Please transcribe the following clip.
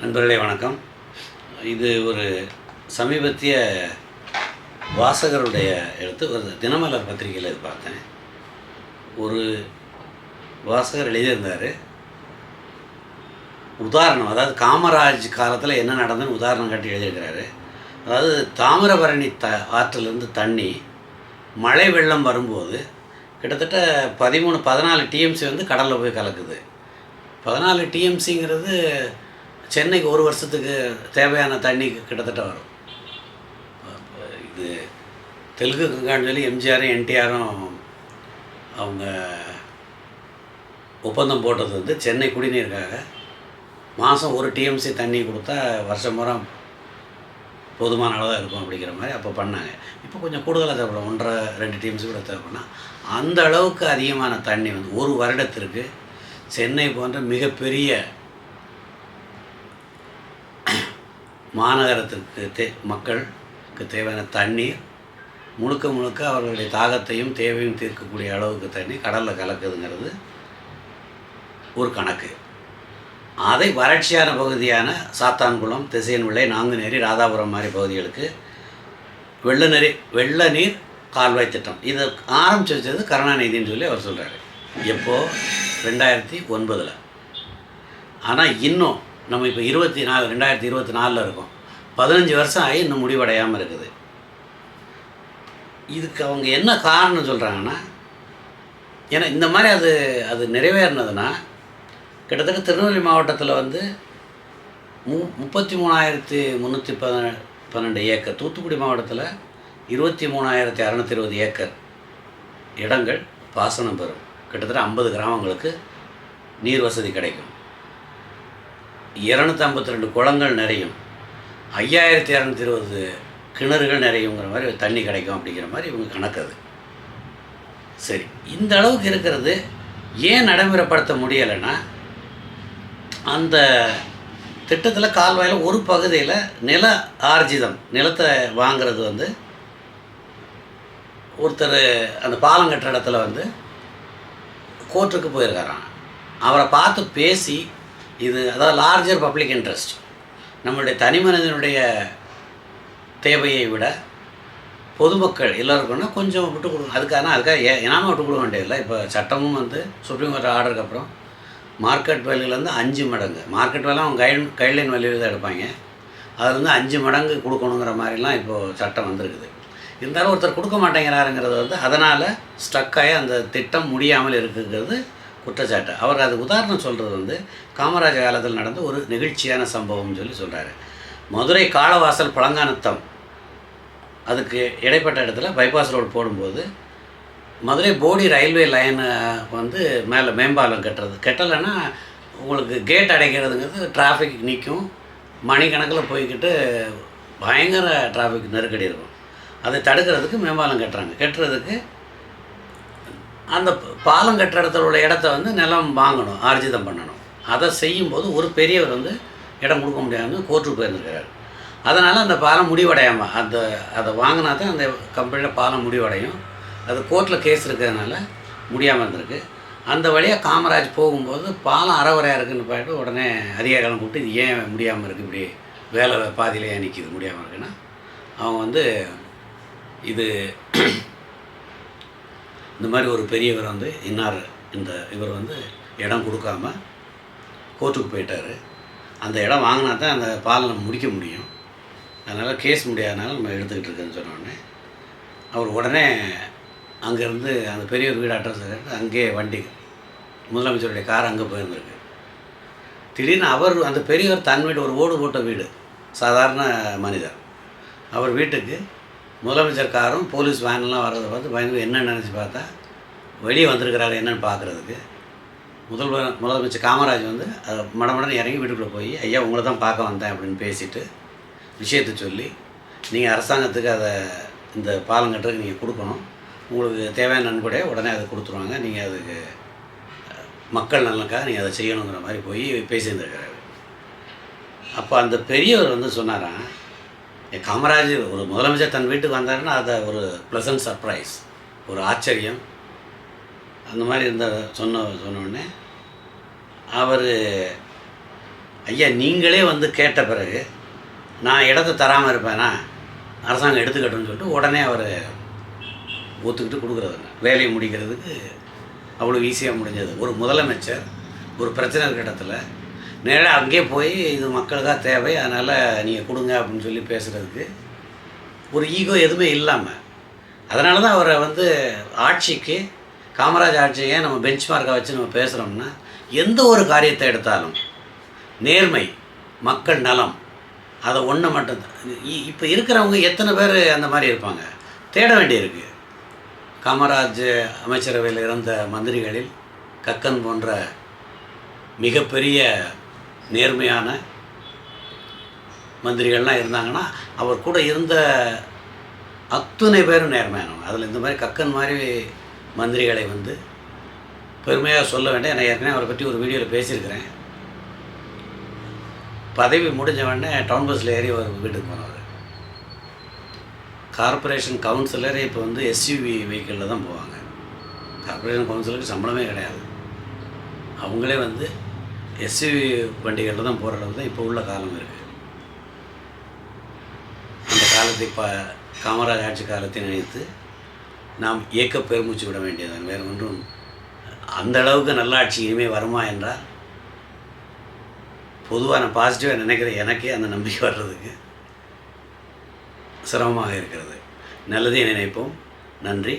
நண்பர்களே வணக்கம். இது ஒரு சமீபத்திய வாசகருடைய எழுத்து ஒரு தினமலர் பத்திரிகையில் இது பார்த்தேன். ஒரு வாசகர் எழுதியிருந்தார். உதாரணம் அதாவது காமராஜ் காலத்தில் என்ன நடந்ததுன்னு உதாரணம் காட்டி எழுதியிருக்கிறாரு. அதாவது தாமிரபரணி த ஆற்றிலிருந்து தண்ணி மழை வெள்ளம் வரும்போது கிட்டத்தட்ட பதிமூணு பதினாலு டிஎம்சி வந்து கடலில் போய் கலக்குது. பதினாலு டிஎம்சிங்கிறது சென்னைக்கு ஒரு வருஷத்துக்கு தேவையான தண்ணி கிட்டத்தட்ட வரும். இது தெலுங்கு கங்கான்னு சொல்லி எம்ஜிஆரும் என்டிஆரும் அவங்க ஒப்பந்தம் போட்டது வந்து சென்னை குடிநீருக்காக. மாதம் ஒரு டிஎம்சி தண்ணி கொடுத்தா வருஷம் முறை போதுமான அளவாக இருக்கும் அப்படிங்கிற மாதிரி அப்போ பண்ணாங்க. இப்போ கொஞ்சம் கூடுதலாக தேவைப்படும். ஒன்றரை ரெண்டு டிஎம்சி கூட தேவைப்படனா அந்த அளவுக்கு அதிகமான தண்ணி வந்து ஒரு வருடத்திற்கு சென்னை போன்ற மிகப்பெரிய மாநகரத்திற்கு தே மக்களுக்கு தேவையான தண்ணீர் முழுக்க முழுக்க அவர்களுடைய தாகத்தையும் தேவையும் தீர்க்கக்கூடிய அளவுக்கு தண்ணி கடலில் கலக்குதுங்கிறது ஒரு கணக்கு. அதை வறட்சியான பகுதியான சாத்தான்குளம் திசையன்விள்ளை நாங்குநேரி ராதாபுரம் மாதிரி பகுதிகளுக்கு வெள்ள நீர் வெள்ள நீர் கால்வாய் திட்டம். இதை ஆரம்பிச்சு வச்சது கருணாநிதின்னு சொல்லி அவர் சொல்கிறாரு எப்போது ரெண்டாயிரத்தி ஒன்பதில். ஆனால் இன்னும் நம்ம இப்போ இருபத்தி நாலு ரெண்டாயிரத்தி இருபத்தி நாலில் இருக்கோம். பதினஞ்சு வருஷம் ஆகி இன்னும் முடிவடையாமல் இருக்குது. இதுக்கு அவங்க என்ன காரணம் சொல்கிறாங்கன்னா ஏன்னா இந்த மாதிரி அது அது நிறைவேறினதுன்னா கிட்டத்தட்ட திருநெல்வேலி மாவட்டத்தில் வந்து மு முப்பத்தி மூணாயிரத்தி முந்நூற்றி பத பன்னெண்டு ஏக்கர் தூத்துக்குடி மாவட்டத்தில் இருபத்தி மூணாயிரத்தி அறநூற்றி இருபது ஏக்கர் இடங்கள் பாசனம் பெறும். கிட்டத்தட்ட ஐம்பது கிராமங்களுக்கு நீர் வசதி கிடைக்கும். இரநூத்தி ஐம்பத்தி ரெண்டு குளங்கள் நிறையும். ஐயாயிரத்தி இரநூத்தி இருபது கிணறுகள் நிறையுங்கிற மாதிரி தண்ணி கிடைக்கும் அப்படிங்கிற மாதிரி இவங்க கணக்கு அது. சரி இந்த அளவுக்கு இருக்கிறது ஏன் நடைமுறைப்படுத்த முடியலைன்னா அந்த திட்டத்தில் கால்வாயில் ஒரு பகுதியில் நில ஆர்ஜிதம் நிலத்தை வாங்குறது வந்து ஒருத்தர் அந்த பாலம் கட்டுற இடத்துல வந்து கோர்ட்டுக்கு போயிருக்காராம். அவரை பார்த்து பேசி இது அதாவது லார்ஜர் பப்ளிக் இன்ட்ரெஸ்ட் நம்மளுடைய தனி மனிதனுடைய தேவையை விட பொதுமக்கள் எல்லாருக்குன்னா கொஞ்சம் விட்டு கொடுக்கணும் அதுக்கான அதுக்காக ஏ இனாமல் விட்டு கொடுக்க வேண்டியதில்லை. இப்போ சட்டமும் வந்து சுப்ரீம் கோர்ட் ஆர்டருக்கு அப்புறம் மார்க்கெட் வேலையிலேருந்து அஞ்சு மடங்கு. மார்க்கெட் வேலை அவங்க கைட் கைட்லைன் வேலையில் தான் எடுப்பாங்க. அதுலேருந்து அஞ்சு மடங்கு கொடுக்கணுங்கிற மாதிரிலாம் இப்போது சட்டம் வந்திருக்குது. இருந்தாலும் ஒருத்தர் கொடுக்க மாட்டேங்கிறாருங்கிறது வந்து அதனால் ஸ்ட்ரக்காகி அந்த திட்டம் முடியாமல் இருக்குங்கிறது குற்றச்சாட்டு. அவர் அது உதாரணம் சொல்கிறது வந்து காமராஜர் காலத்தில் நடந்த ஒரு நெகிழ்ச்சியான சம்பவம்னு சொல்லி சொல்கிறாரு மதுரை காளவாசல் பழங்கானத்தம். அதுக்கு இடைப்பட்ட இடத்துல பைபாஸ் ரோடு போடும்போது மதுரை போடி ரயில்வே லைனை வந்து மேலே மேம்பாலம் கட்டுறது. கட்டலைன்னா உங்களுக்கு கேட் அடைக்கிறதுங்கிறது டிராஃபிக் நிற்கும் மணிக்கணக்கில் போய்கிட்டு பயங்கர டிராஃபிக் நெருக்கடி இருக்கும். அதை தடுக்கிறதுக்கு மேம்பாலம் கட்டுறாங்க. கட்டுறதுக்கு அந்த பாலம் கட்டுற இடத்துல உள்ள இடத்த வந்து நிலம் வாங்கணும் ஆர்ஜிதம் பண்ணணும். அதை செய்யும்போது ஒரு பெரியவர் வந்து இடம் கொடுக்க முடியாமல் கோர்ட்டுக்கு போயிருந்துருக்கிறார். அதனால் அந்த பாலம் முடிவடையாமல் அந்த அதை வாங்கினா தான் அந்த கம்பெனியில் பாலம் முடிவடையும். அது கோர்ட்டில் கேஸ் இருக்கிறதுனால முடியாமல் இருந்திருக்கு. அந்த வழியாக காமராஜ் போகும்போது பாலம் அறவரையாக இருக்குன்னு போயிட்டு உடனே அதிகாரிகளும் கூப்பிட்டு இது ஏன் முடியாமல் இருக்குது இப்படி? வேலை பாதியிலே நிற்கிது முடியாமல் இருக்குன்னா. அவங்க வந்து இது இந்த மாதிரி ஒரு பெரியவர் வந்து இன்னார். இந்த இவர் வந்து இடம் கொடுக்காம கோர்ட்டுக்கு போயிட்டார். அந்த இடம் வாங்கினா தான் அந்த பாலம் முடிக்க முடியும். அதனால் கேஸ் முடியாதனால நம்ம எடுத்துக்கிட்டு இருக்கேன்னு சொன்னோடனே அவர் உடனே அங்கேருந்து அந்த பெரியவர் வீடு அட்ரஸ் கேட்டு அங்கேயே வண்டி முதலமைச்சருடைய கார் அங்கே போயிருந்திருக்கு. திடீர்னு அவர் அந்த பெரியவர் தன் வீடு ஒரு ஓடு போட்ட வீடு சாதாரண மனிதர். அவர் வீட்டுக்கு முதலமைச்சர் காரும் போலீஸ் வேன்லாம் வர்றதை பார்த்து பயந்து என்ன நினச்சி பார்த்தா வெளியே வந்திருக்கிறாரு என்னன்னு பார்க்குறதுக்கு. முதல்வர் முதலமைச்சர் காமராஜ் வந்து அதை மடமடன்னு இறங்கி வீட்டுக்குள்ளே போய் ஐயா உங்களை தான் பார்க்க வந்தேன் அப்படின்னு பேசிட்டு விஷயத்தை சொல்லி நீங்கள் அரசாங்கத்துக்கு அதை இந்த பாலம் கட்டுறதுக்கு நீங்கள் கொடுக்கணும். உங்களுக்கு தேவையான நன்கொடையை உடனே அதை கொடுத்துருவாங்க. நீங்கள் அதுக்கு மக்கள் நலனுக்காக நீங்கள் அதை செய்யணுங்கிற மாதிரி போய் பேசியிருந்துருக்கிறாரு. அப்போ அந்த பெரியவர் வந்து சொன்னாரான் காமராஜ் ஒரு முதலமைச்சர் தன் வீட்டுக்கு வந்தாருன்னா அதை ஒரு ப்ளசன்ட் சர்ப்ரைஸ் ஒரு ஆச்சரியம். அந்த மாதிரி இருந்த சொன்ன சொன்னோடனே அவர் ஐயா நீங்களே வந்து கேட்ட பிறகு நான் இடத்த தராமல் இருப்பேனா? அரசாங்கம் எடுத்துக்கட்டும்னு சொல்லிட்டு உடனே அவர் ஒத்துக்கிட்டு கொடுக்குறதுங்க. வேலையை முடிக்கிறதுக்கு அவ்வளோ ஈஸியாக முடிஞ்சது. ஒரு முதலமைச்சர் ஒரு பிரச்சனை இருக்கிற இடத்துல நேராக அங்கேயே போய் இது மக்களுக்காக தேவை அதனால் நீங்கள் கொடுங்க அப்படின்னு சொல்லி பேசுகிறதுக்கு ஒரு ஈகோ எதுவுமே இல்லாமல் அதனால தான் அவரை வந்து ஆட்சிக்கு காமராஜ் ஆட்சியை நம்ம பெஞ்ச் மார்க்காக வச்சு நம்ம பேசுகிறோம்னா எந்த ஒரு காரியத்தை எடுத்தாலும் நேர்மை மக்கள் நலம் அதை ஒன்று மட்டும்தான் இப்போ இருக்கிறவங்க எத்தனை பேர் அந்த மாதிரி இருப்பாங்க? தேட வேண்டியிருக்கு. காமராஜ் அமைச்சரவையில் இருந்த மந்திரிகளில் கக்கன் போன்ற மிகப்பெரிய நேர்மையான மந்திரிகள்லாம் இருந்தாங்கன்னா அவர் கூட இருந்த அத்துணை பேரும் நேர்மையானவங்க. அதில் இந்த மாதிரி கக்கன் மாதிரி மந்திரிகளை வந்து பெருமையாக சொல்ல வேண்டிய நான் ஏற்கனவே அவரை பற்றி ஒரு வீடியோவில் பேசியிருக்கிறேன். பதவி முடிஞ்ச உடனே டவுன் பஸ்ஸில் ஏறி அவர் வீட்டுக்கு போனவர். கார்ப்பரேஷன் கவுன்சிலரே இப்போ வந்து எஸ்யூவி வெஹிக்கிளில் தான் போவாங்க. கார்ப்பரேஷன் கவுன்சிலருக்கு சம்பளமே கிடையாது. அவங்களே வந்து எஸ்யூவி வண்டிகளில் தான் போகிற அளவுக்கு தான் இப்போ உள்ள காலம் இருக்குது அந்த காலத்தை இப்போ காமராஜ் ஆட்சி காலத்தை நினைத்து நாம் இயக்க பெருமூச்சு விட வேண்டியதான் வேறு ஒன்றும் அந்த அளவுக்கு நல்லாட்சி இனிமேல் வருமா என்றால் பொதுவாக நான் பாசிட்டிவாக நினைக்கிறேன். எனக்கே அந்த நம்பிக்கை வர்றதுக்கு சிரமமாக இருக்கிறது. நல்லதே நினைப்போம். நன்றி.